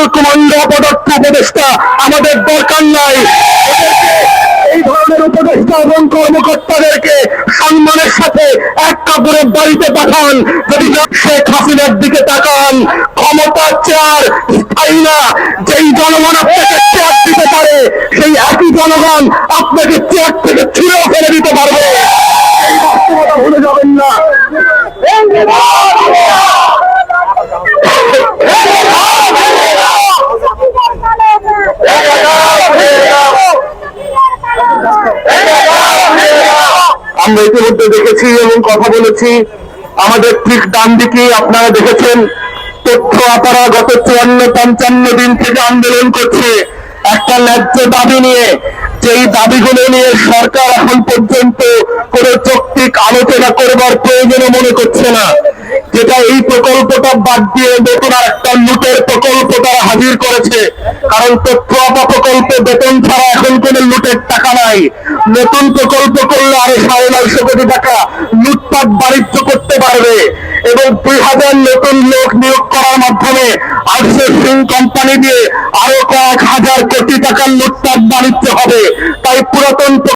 লাল commando অপদস্থ উপদেষ্টা, আমাদের দরকার নাই। এই ধরনের উপদেষ্টা এবং কর্মকর্তাদেরকে সম্মানের সাথে এক কাপড়ের বাড়িতে পাঠান। যদি শেখ হাসিনার দিকে তাকান, ক্ষমতা চেয়ার স্থায়ী না, যেই জনগণ আপনাকে চেয়ার দিতে পারে, সেই একই জনগণ আপনাকে চেয়ার থেকে ছুঁড়েও ফেলে দিতে পারবে। এই বাস্তবতা ভুলে যাবেন না। আমরা ইতিমধ্যে দেখেছি এবং কথা বলেছি। আমাদের ঠিক ডান দিকে আপনারা দেখেছেন, তথ্য আপারা গত চুয়ান্ন পঞ্চান্ন দিন থেকে আন্দোলন করছে। একটা ন্যায্য দাবি নিয়ে, যেই দাবিগুলো নিয়ে সরকার এখন পর্যন্ত কোনো যৌক্তিক আলোচনা করবার প্রয়োজনও মনে করছে না। যেটা এই প্রকল্পটা বাদ দিয়ে বেতন আর একটা লুটের প্রকল্প তারা হাজির করেছে। কারণ তথ্য আপা প্রকল্পে বেতন ছাড়া এখন কোনো লুটের টাকা নাই। নতুন প্রকল্প করলে আরও সাড়ে নয়শো কোটি টাকা লুটপাট বাণিজ্য করতে পারবে এবং দুই হাজার নতুন লোক নিয়োগ করার মাধ্যমে আউটসোর্সিং কোম্পানি দিয়ে আরও কয়েক হাজার কোটি টাকার লুটপাট বাণিজ্য হবে। তাই পুরাতন